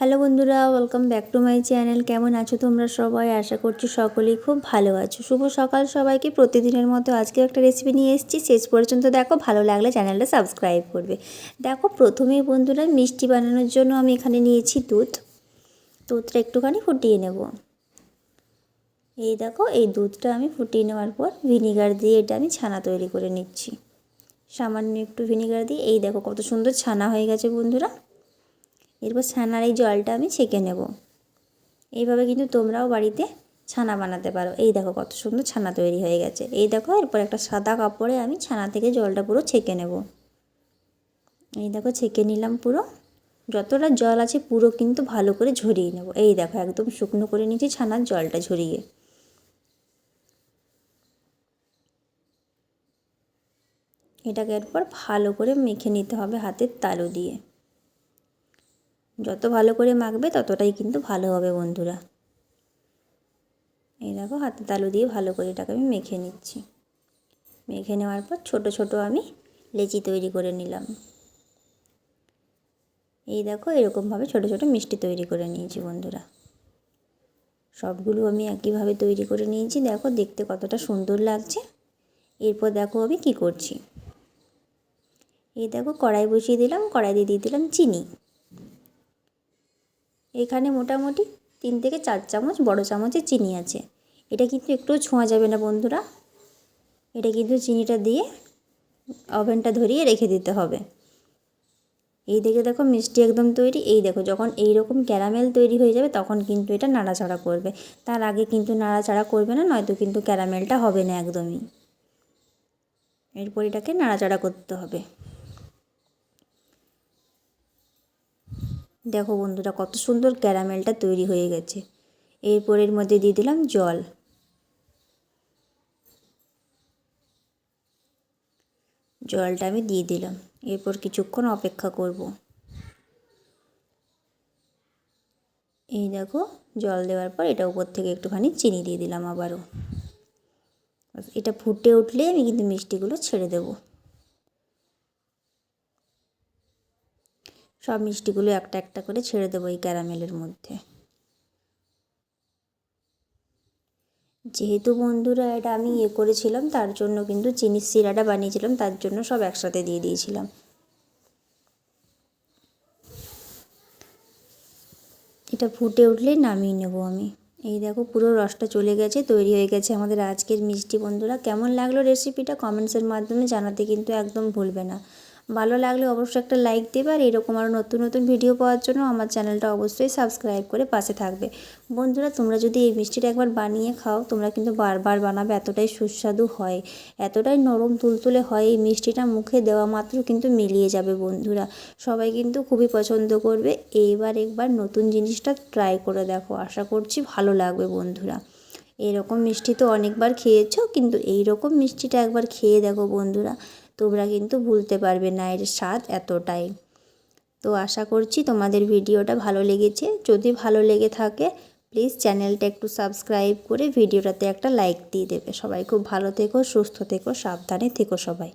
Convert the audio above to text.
Hello বন্ধুরা welcome back to my channel কেমন আছো তোমরা সবাই? আশা করছি সকলেই খুব ভালো আছো। শুভ সকাল সবাইকে। প্রতিদিনের মতো আজকে একটা রেসিপি নিয়ে এসেছি। শেষ পর্যন্ত দেখো, ভালো লাগলে চ্যানেলটা সাবস্ক্রাইব করবে। দেখো, প্রথমেই বন্ধুরা, মিষ্টি বানানোর জন্য আমি এখানে নিয়েছি দুধ। দুধটা একটুখানি ফুটিয়ে নেব। এই দেখো, এই দুধটা আমি ফুটিয়ে নেওয়ার পর ভিনিগার দিয়ে এটা আমি ছানা তৈরি করে নিচ্ছি। সামান্য একটু ভিনিগার দিয়ে। এই দেখো, কত সুন্দর ছানা হয়ে গেছে বন্ধুরা। এরপর ছানার এই জলটা আমি ছেঁকে নেব। এইভাবে কিন্তু তোমরাও বাড়িতে ছানা বানাতে পারো। এই দেখো কত সুন্দর ছানা তৈরি হয়ে গেছে। এই দেখো, এরপর একটা সাদা কাপড়ে আমি ছানা থেকে জলটা পুরো ছেঁকে নেব। এই দেখো, ছেঁকে নিলাম পুরো। যতটা জল আছে পুরো কিন্তু ভালো করে ঝরিয়ে নেব। এই দেখো, একদম শুকনো করে নিয়েছি ছানার জলটা ঝরিয়ে। এটাকে এরপর ভালো করে মেখে নিতে হবে হাতের তালু দিয়ে। যত ভালো করে মাখবে ততটাই কিন্তু ভালো হবে বন্ধুরা। এই দেখো হাতে তালু দিয়ে ভালো করে এটাকে আমি মেখে নিচ্ছি। মেখে নেওয়ার পর ছোট ছোট আমি লেচি তৈরি করে নিলাম। এই দেখো এরকমভাবে ছোট ছোট মিষ্টি তৈরি করে নিয়েছি বন্ধুরা। সবগুলো আমি একইভাবে তৈরি করে নিয়েছি। দেখো দেখতে কতটা সুন্দর লাগছে। এরপর দেখো আমি কি করছি। এই দেখো কড়াই বসিয়ে দিলাম কড়াই দিয়ে দিয়ে দিলাম চিনি। এখানে মোটামুটি তিন থেকে চার চামচ, বড় চামচের চিনি আছে। এটা কিন্তু একটুও ছোঁয়া যাবে না বন্ধুরা। এটা কিন্তু চিনিটা দিয়ে ওভেনটা ধরিয়ে রেখে দিতে হবে। এই দেখে দেখো মিষ্টি একদম তৈরি। এই দেখো যখন এই রকম ক্যারামেল তৈরি হয়ে যাবে তখন কিন্তু এটা নাড়াচাড়া করবে। তার আগে কিন্তু নাড়াচাড়া করবে না, নয়তো কিন্তু ক্যারামেলটা হবে না একদমই। এরপর এটাকে নাড়াচাড়া করতে হবে। দেখো বন্ধুরা, কত সুন্দর ক্যারামেলটা তৈরি হয়ে গেছে। এরপর এর মধ্যে দিয়ে দিলাম জল। জলটা আমি দিয়ে দিলাম। এরপর কিছুক্ষণ অপেক্ষা করব। এই দেখো, জল দেওয়ার পর এটা উপর থেকে একটুখানি চিনি দিয়ে দিলাম আবারও। এটা ফুটে উঠলে আমি কিন্তু মিষ্টিগুলো ছেড়ে দেবো। সব মিষ্টিগুলো একটা একটা করে ছেড়ে দেবো এই ক্যারামেলের মধ্যে। যেহেতু বন্ধুরা এটা আমি ইয়ে করেছিলাম, তার জন্য কিন্তু চিনির সিরাটা বানিয়েছিলাম, তার জন্য সব একসাথে দিয়ে দিয়েছিলাম। এটা ফুটে উঠলেই নামিয়ে নেব আমি। এই দেখো পুরো রসটা চলে গেছে, তৈরি হয়ে গেছে আমাদের আজকের মিষ্টি। বন্ধুরা, কেমন লাগল রেসিপিটা কমেন্টসের মাধ্যমে জানাতে কিন্তু একদম ভুলবে না। ভালো লাগলে অবশ্যই একটা লাইক দেবে আর এরকম আরও নতুন নতুন ভিডিও পাওয়ার জন্য আমার চ্যানেলটা অবশ্যই সাবস্ক্রাইব করে পাশে থাকবে। বন্ধুরা, তোমরা যদি এই মিষ্টিটা একবার বানিয়ে খাও, তোমরা কিন্তু বারবার বানাবে, এতটাই সুস্বাদু হয়। এতটাই নরম তুলতুলে হয় এই মিষ্টিটা, মুখে দেওয়া মাত্র কিন্তু মিলিয়ে যাবে বন্ধুরা। সবাই কিন্তু খুবই পছন্দ করবে। এইবার একবার নতুন জিনিসটা ট্রাই করে দেখো। আশা করছি ভালো লাগবে বন্ধুরা। এরকম মিষ্টি তো অনেকবার খেয়েছো, কিন্তু এই রকম মিষ্টিটা একবার খেয়ে দেখো বন্ধুরা। তোমরা কিন্তু ভুলতে পারবে না এর স্বাদ এতটাই। তো আশা করছি তোমাদের ভিডিওটা ভালো লেগেছে। যদি ভালো লেগে থাকে প্লিজ চ্যানেলটা একটু সাবস্ক্রাইব করে ভিডিওটাতে একটা লাইক দিয়ে দেবে। সবাই খুব ভালো থেকো, সুস্থ থেকো, সাবধানে থেকো সবাই।